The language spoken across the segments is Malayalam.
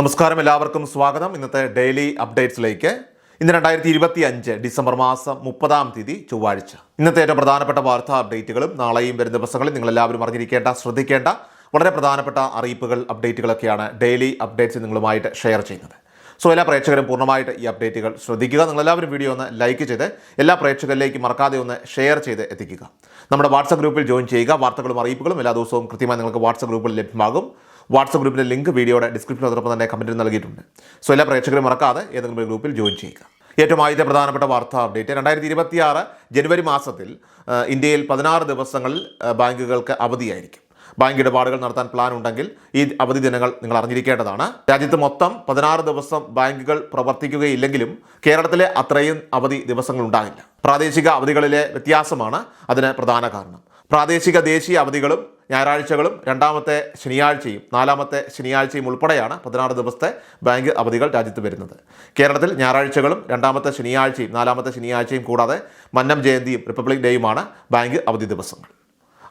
നമസ്കാരം എല്ലാവർക്കും സ്വാഗതം. ഇന്നത്തെ ഡെയിലി അപ്ഡേറ്റ്സിലേക്ക്. ഇന്ന് രണ്ടായിരത്തി ഇരുപത്തി അഞ്ച് ഡിസംബർ മാസം മുപ്പതാം തീയതി ചൊവ്വാഴ്ച. ഇന്നത്തെ ഏറ്റവും പ്രധാനപ്പെട്ട വാർത്താ അപ്ഡേറ്റുകളും നാളെയും വരുന്ന ദിവസങ്ങളിൽ നിങ്ങൾ എല്ലാവരും അറിഞ്ഞിരിക്കേണ്ട ശ്രദ്ധിക്കേണ്ട വളരെ പ്രധാനപ്പെട്ട അറിയിപ്പുകൾ അപ്ഡേറ്റുകളൊക്കെയാണ് ഡെയിലി അപ്ഡേറ്റ്സ് നിങ്ങളുമായിട്ട് ഷെയർ ചെയ്യുന്നത്. സോ എല്ലാ പ്രേക്ഷകരും പൂർണമായിട്ട് ഈ അപ്ഡേറ്റുകൾ ശ്രദ്ധിക്കുക. നിങ്ങളെല്ലാവരും വീഡിയോ ഒന്ന് ലൈക്ക് ചെയ്ത് എല്ലാ പ്രേക്ഷകരിലേക്ക് മറക്കാതെ ഒന്ന് ഷെയർ ചെയ്ത് എത്തിക്കുക. നമ്മുടെ വാട്സപ്പ് ഗ്രൂപ്പിൽ ജോയിൻ ചെയ്യുക. വാർത്തകളും അറിയിപ്പുകളും എല്ലാ ദിവസവും കൃത്യമായി നിങ്ങൾക്ക് വാട്സപ്പ് ഗ്രൂപ്പിൽ ലഭ്യമാകും. വാട്സപ്പ് ഗ്രൂപ്പിന്റെ ലിങ്ക് വീഡിയോയുടെ ഡിസ്ക്രിപ്ഷനിൽ അതോടൊപ്പം തന്നെ കമന്റിൽ നൽകിയിട്ടുണ്ട്. സോ എല്ലാ പ്രേക്ഷകരും മറക്കാതെ ഏതെങ്കിലും ഒരു ഗ്രൂപ്പിൽ ജോയിൻ ചെയ്യുക. ഏറ്റവും ആദ്യത്തെ പ്രധാനപ്പെട്ട വാർത്താ അപ്ഡേറ്റ് രണ്ടായിരത്തി ഇരുപത്തിയാറ് ജനുവരി മാസത്തിൽ ഇന്ത്യയിൽ പതിനാറ് ദിവസങ്ങളിൽ ബാങ്കുകൾക്ക് അവധിയായിരിക്കും. ബാങ്ക് ഇടപാടുകൾ നടത്താൻ പ്ലാൻ ഉണ്ടെങ്കിൽ ഈ അവധി ദിനങ്ങൾ നിങ്ങൾ അറിഞ്ഞിരിക്കേണ്ടതാണ്. രാജ്യത്ത് മൊത്തം പതിനാറ് ദിവസം ബാങ്കുകൾ പ്രവർത്തിക്കുകയില്ലെങ്കിലും കേരളത്തിലെ അത്രയും അവധി ദിവസങ്ങൾ ഉണ്ടാകില്ല. പ്രാദേശിക അവധികളിലെ വ്യത്യാസമാണ് അതിന് പ്രധാന കാരണം. പ്രാദേശിക ദേശീയ അവധികളും ഞായറാഴ്ചകളും രണ്ടാമത്തെ ശനിയാഴ്ചയും നാലാമത്തെ ശനിയാഴ്ചയും ഉൾപ്പെടെയാണ് പതിനാറ് ദിവസത്തെ ബാങ്ക് അവധികൾ രാജ്യത്ത് വരുന്നത്. കേരളത്തിൽ ഞായറാഴ്ചകളും രണ്ടാമത്തെ ശനിയാഴ്ചയും നാലാമത്തെ ശനിയാഴ്ചയും കൂടാതെ മന്നം ജയന്തിയും റിപ്പബ്ലിക് ഡേയുമാണ് ബാങ്ക് അവധി ദിവസങ്ങൾ.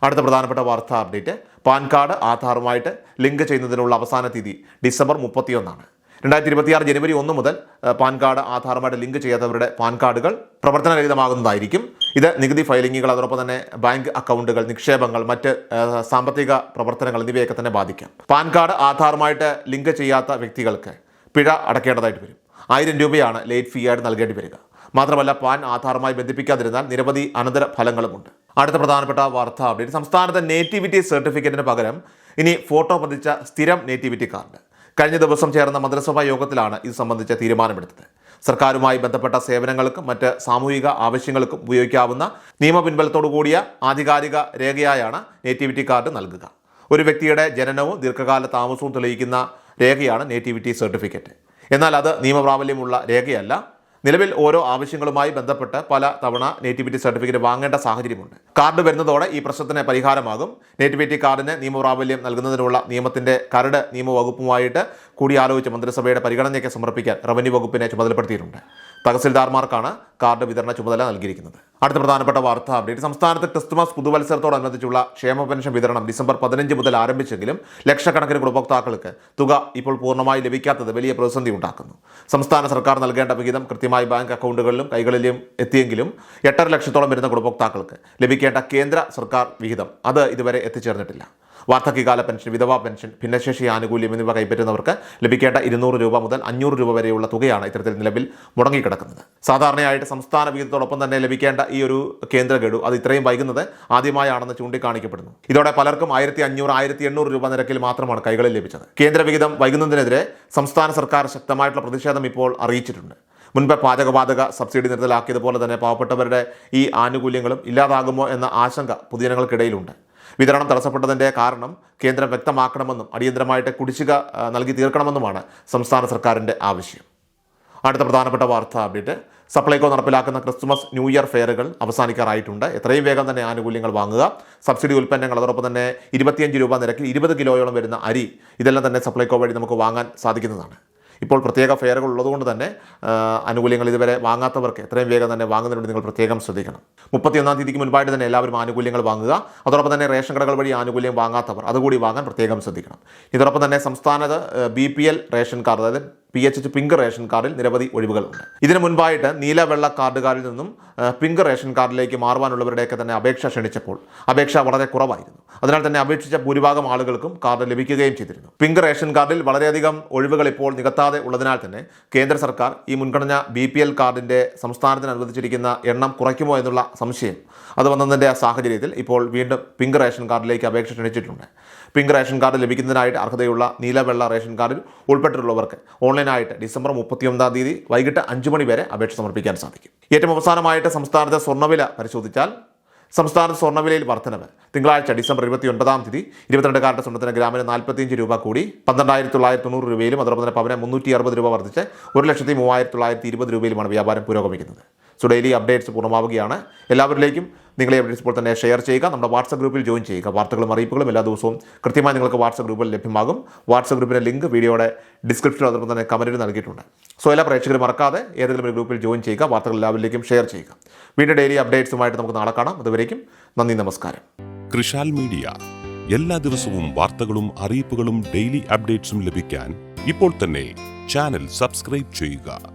അടുത്ത പ്രധാനപ്പെട്ട വാർത്താ അപ്ഡേറ്റ്. പാൻ കാർഡ് ആധാറുമായിട്ട് ലിങ്ക് ചെയ്യുന്നതിനുള്ള അവസാന തീയതി ഡിസംബർ മുപ്പത്തിയൊന്നാണ്. രണ്ടായിരത്തി ഇരുപത്തിയാറ് ജനുവരി ഒന്ന് മുതൽ പാൻ കാർഡ് ആധാറുമായിട്ട് ലിങ്ക് ചെയ്യാത്തവരുടെ പാൻ കാർഡുകൾ പ്രവർത്തനരഹിതമാകുന്നതായിരിക്കും. ഇത് നികുതി ഫയലിങ്ങുകൾ അതോടൊപ്പം തന്നെ ബാങ്ക് അക്കൗണ്ടുകൾ നിക്ഷേപങ്ങൾ മറ്റ് സാമ്പത്തിക പ്രവർത്തനങ്ങൾ എന്നിവയൊക്കെ തന്നെ ബാധിക്കാം. പാൻ കാർഡ് ആധാറുമായിട്ട് ലിങ്ക് ചെയ്യാത്ത വ്യക്തികൾക്ക് പിഴ അടക്കേണ്ടതായിട്ട് വരും. ആയിരം രൂപയാണ് ലേറ്റ് ഫീ ആയിട്ട് നൽകേണ്ടി വരിക. മാത്രമല്ല പാൻ ആധാറുമായി ബന്ധിപ്പിക്കാതിരുന്നാൽ നിരവധി അനന്തര ഫലങ്ങളുമുണ്ട്. അടുത്ത പ്രധാനപ്പെട്ട വാർത്ത അപ്ഡേറ്റ്. സംസ്ഥാനത്തെ നേറ്റിവിറ്റി സർട്ടിഫിക്കറ്റിന് പകരം ഇനി ഫോട്ടോ പതിച്ച സ്ഥിരം നേറ്റിവിറ്റി കാർഡ് കഴിഞ്ഞ ദിവസം ചേർന്ന മന്ത്രിസഭാ യോഗത്തിലാണ് ഇത് സംബന്ധിച്ച തീരുമാനമെടുത്തത്. സർക്കാരുമായി ബന്ധപ്പെട്ട സേവനങ്ങൾക്കും മറ്റ് സാമൂഹിക ആവശ്യങ്ങൾക്കും ഉപയോഗിക്കാവുന്ന നിയമപിൻബലത്തോടു കൂടിയ ആധികാരിക രേഖയായാണ് നേറ്റിവിറ്റി കാർഡ് നൽകുക. ഒരു വ്യക്തിയുടെ ജനനവും ദീർഘകാല താമസവും തെളിയിക്കുന്ന രേഖയാണ് നേറ്റിവിറ്റി സർട്ടിഫിക്കറ്റ് എന്നാൽ അത് നിയമപ്രാബല്യമുള്ള രേഖയല്ല. നിലവിൽ ഓരോ ആവശ്യങ്ങളുമായി ബന്ധപ്പെട്ട് പല തവണ നേറ്റിവിറ്റി സർട്ടിഫിക്കറ്റ് വാങ്ങേണ്ട സാഹചര്യമുണ്ട്. കാർഡ് വരുന്നതോടെ ഈ പ്രശ്നത്തിന് പരിഹാരമാകും. നേറ്റിവിറ്റി കാർഡിന് നിയമപ്രാബല്യം നൽകുന്നതിനുള്ള നിയമത്തിന്റെ കരട് നിയമവകുപ്പുമായിട്ട് കൂടിയാലോചിച്ച് മന്ത്രിസഭയുടെ പരിഗണനയ്ക്ക് സമർപ്പിക്കാൻ റവന്യൂ വകുപ്പിനെ ചുമതലപ്പെടുത്തിയിട്ടുണ്ട്. തഹസിൽദാർമാർക്കാണ് കാർഡ് വിതരണ ചുമതല നൽകിയിരിക്കുന്നത്. അടുത്ത പ്രധാനപ്പെട്ട വാർത്ത അപ്ഡേറ്റ്. സംസ്ഥാനത്ത് ക്രിസ്തുമസ് പുതുവത്സരത്തോടനുബന്ധിച്ചുള്ള ക്ഷേമ പെൻഷൻ വിതരണം ഡിസംബർ പതിനഞ്ച് മുതൽ ആരംഭിച്ചെങ്കിലും ലക്ഷക്കണക്കിന് ഗുണഭോക്താക്കൾക്ക് തുക ഇപ്പോൾ പൂർണമായി ലഭിക്കാത്തത് വലിയ പ്രതിസന്ധി ഉണ്ടാക്കുന്നു. സംസ്ഥാന സർക്കാർ നൽകേണ്ട വിഹിതം കൃത്യമായി ബാങ്ക് അക്കൗണ്ടുകളിലും കൈകളിലും എത്തിയെങ്കിലും എട്ടര ലക്ഷത്തോളം വരുന്ന ഗുണഭോക്താക്കൾക്ക് ലഭിക്കേണ്ട കേന്ദ്ര സർക്കാർ വിഹിതം അത് ഇതുവരെ എത്തിച്ചേർന്നിട്ടില്ല. വാർദ്ധക്യകാല പെൻഷൻ വിധവാ പെൻഷൻ ഭിന്നശേഷി ആനുകൂല്യം എന്നിവ കൈപ്പറ്റുന്നവർക്ക് ലഭിക്കേണ്ട ഇരുന്നൂറ് രൂപ മുതൽ അഞ്ഞൂറ് രൂപ വരെയുള്ള തുകയാണ് ഇത്തരത്തിൽ നിലവിൽ മുടങ്ങിക്കിടക്കുന്നത്. സാധാരണയായിട്ട് സംസ്ഥാന വിഹിതത്തോടൊപ്പം തന്നെ ലഭിക്കേണ്ട ഈ ഒരു കേന്ദ്ര ഗഡു അത് ഇത്രയും വൈകുന്നത് ആദ്യമായാണെന്ന് ചൂണ്ടിക്കാണിക്കപ്പെടുന്നു. ഇതോടെ പലർക്കും ആയിരത്തി അഞ്ഞൂറ് ആയിരത്തി എണ്ണൂറ് രൂപ നിരക്കിൽ മാത്രമാണ് കൈകളിൽ ലഭിച്ചത്. കേന്ദ്ര വിഹിതം വൈകുന്നതിനെതിരെ സംസ്ഥാന സർക്കാർ ശക്തമായിട്ടുള്ള പ്രതിഷേധം ഇപ്പോൾ അറിയിച്ചിട്ടുണ്ട്. മുൻപ് പാചകവാതക സബ്സിഡി നിർത്തലാക്കിയതുപോലെ തന്നെ പാവപ്പെട്ടവരുടെ ഈ ആനുകൂല്യങ്ങളും ഇല്ലാതാകുമോ എന്ന ആശങ്ക പൊതുജനങ്ങൾക്കിടയിലുണ്ട്. വിതരണം തടസ്സപ്പെട്ടതിന്റെ കാരണം കേന്ദ്രം വ്യക്തമാക്കണമെന്നും അടിയന്തരമായിട്ട് കുടിശ്ശിക നൽകി തീർക്കണമെന്നുമാണ് സംസ്ഥാന സർക്കാരിന്റെ ആവശ്യം. അടുത്ത പ്രധാനപ്പെട്ട വാർത്ത അപ്ഡേറ്റ്. സപ്ലൈകോ നടപ്പിലാക്കുന്ന ക്രിസ്മസ് ന്യൂ ഇയർ ഫെയറുകൾ അവസാനിക്കാറായിട്ടുണ്ട്. എത്രയും വേഗം തന്നെ ആനുകൂല്യങ്ങൾ വാങ്ങുക. സബ്സിഡി ഉൽപ്പന്നങ്ങൾ അതോടൊപ്പം തന്നെ ഇരുപത്തിയഞ്ച് രൂപ നിരക്കിൽ ഇരുപത് കിലോയോളം വരുന്ന അരി ഇതെല്ലാം തന്നെ സപ്ലൈകോ വഴി നമുക്ക് വാങ്ങാൻ സാധിക്കുന്നതാണ്. ഇപ്പോൾ പ്രത്യേക ഫെയറുകൾ ഉള്ളതുകൊണ്ട് തന്നെ ആനുകൂല്യങ്ങൾ ഇതുവരെ വാങ്ങാത്തവർക്ക് എത്രയും വേഗം തന്നെ വാങ്ങുന്നതിനുണ്ട് നിങ്ങൾ പ്രത്യേകം ശ്രദ്ധിക്കണം. മുപ്പത്തിയൊന്നാം തീയതിക്ക് മുൻപായിട്ട് തന്നെ എല്ലാവരും ആനുകൂല്യങ്ങൾ വാങ്ങുക. അതോടൊപ്പം തന്നെ റേഷൻ കടകൾ വഴി ആനുകൂല്യം വാങ്ങാത്തവർ അതുകൂടി വാങ്ങാൻ പ്രത്യേകം ശ്രദ്ധിക്കണം. ഇതോടൊപ്പം തന്നെ സംസ്ഥാനത്ത് ബി റേഷൻ കാർഡ് അതായത് പി എച്ച് പിങ്ക് റേഷൻ കാർഡിൽ നിരവധി ഒഴിവുകളുണ്ട്. ഇതിനു മുൻപായിട്ട് നീല വെള്ള കാർഡുകാരിൽ നിന്നും പിങ്ക് റേഷൻ കാർഡിലേക്ക് മാറുവാനുള്ളവരുടെയൊക്കെ തന്നെ അപേക്ഷ ക്ഷണിച്ചപ്പോൾ അപേക്ഷ വളരെ കുറവായിരുന്നു. അതിനാൽ തന്നെ അപേക്ഷിച്ച ഭൂരിഭാഗം ആളുകൾക്കും കാർഡ് ലഭിക്കുകയും ചെയ്തിരുന്നു. പിങ്ക് റേഷൻ കാർഡിൽ വളരെയധികം ഒഴിവുകൾ ഇപ്പോൾ നികത്താതെ ഉള്ളതിനാൽ തന്നെ കേന്ദ്ര സർക്കാർ ഈ മുൻഗണന ബി പി എൽ കാർഡിന്റെ സംസ്ഥാനത്തിന് അനുവദിച്ചിരിക്കുന്ന എണ്ണം കുറയ്ക്കുമോ എന്നുള്ള സംശയം അത് വന്നതിന്റെ സാഹചര്യത്തിൽ ഇപ്പോൾ വീണ്ടും പിങ്ക് റേഷൻ കാർഡിലേക്ക് അപേക്ഷ ക്ഷണിച്ചിട്ടുണ്ട്. പിങ്ക് റേഷൻ കാർഡ് ലഭിക്കുന്നതിനായിട്ട് അർഹതയുള്ള നീല വെള്ള റേഷൻ കാർഡിൽ ഉൾപ്പെട്ടിട്ടുള്ളവർക്ക് ഓൺലൈനായിട്ട് ഡിസംബർ മുപ്പത്തിയൊന്നാം തീയതി വൈകിട്ട് അഞ്ച് മണി വരെ അപേക്ഷ സമർപ്പിക്കാൻ സാധിക്കും. ഏറ്റവും അവസാനമായിട്ട് സംസ്ഥാനത്തെ സ്വർണവില പരിശോധിച്ചാൽ സംസ്ഥാനത്ത് സ്വർണവിലയിൽ വർധനവ്. തിങ്കളാഴ്ച ഡിസംബർ ഇരുപത്തി ഒൻപതാം തീയതി ഇരുപത്തിരണ്ട് കാരണ സ്വർണത്തിന് ഗ്രാമിന് നാൽപ്പത്തിയഞ്ച് രൂപ കൂടി പന്ത്രണ്ടായിരത്തി തൊള്ളായിരത്തി തൊണ്ണൂറ് രൂപയിലും അതോടൊപ്പം തന്നെ പവന് മുന്നൂറ്റി അറുപത് രൂപ വർദ്ധിച്ച് ഒരു ലക്ഷത്തി മൂവായിരത്തി തൊള്ളായിരത്തി ഇരുപത് രൂപയിലുമാണ് വ്യാപാരം പുരോഗമിക്കുന്നത്. സോ ഡെയിലി അപ്ഡേറ്റ്സ് പൂർണമാവുകയാണ്. എല്ലാവരിലേക്കും നിങ്ങളെ അപ്ഡേറ്റ്സ് ഇപ്പോൾ തന്നെ ഷെയർ ചെയ്യുക. നമ്മുടെ വാട്സപ്പ് ഗ്രൂപ്പിൽ ജോയിൻ ചെയ്യുക. വാർത്തകളും അറിയിപ്പുകളും എല്ലാ ദിവസവും കൃത്യമായി നിങ്ങൾക്ക് വാട്സപ്പ് ഗ്രൂപ്പിൽ ലഭ്യമാകും. വാട്സപ്പ് ഗ്രൂപ്പിന്റെ ലിങ്ക് വീഡിയോയുടെ ഡിസ്ക്രിപ്ഷനിൽ അതോടൊപ്പം തന്നെ കമന്റിൽ നൽകിയിട്ടുണ്ട്. സോ എല്ലാ പ്രേക്ഷകരും മറക്കാതെ ഏതെങ്കിലും ഒരു ഗ്രൂപ്പിൽ ജോയിൻ ചെയ്യുക. വാർത്തകൾ എല്ലാവരിലേക്കും ഷെയർ ചെയ്യുക. വീണ്ടും ഡെയിലി അപ്ഡേറ്റ്സുമായിട്ട് നമുക്ക് നാളെ കാണാം. അതുവരേക്കും നന്ദി നമസ്കാരം. കൃഷാൽ മീഡിയ എല്ലാ ദിവസവും വാർത്തകളും അറിയിപ്പുകളും ഡെയിലി അപ്ഡേറ്റ്സും ലഭിക്കാൻ ഇപ്പോൾ തന്നെ ചാനൽ സബ്സ്ക്രൈബ് ചെയ്യുക.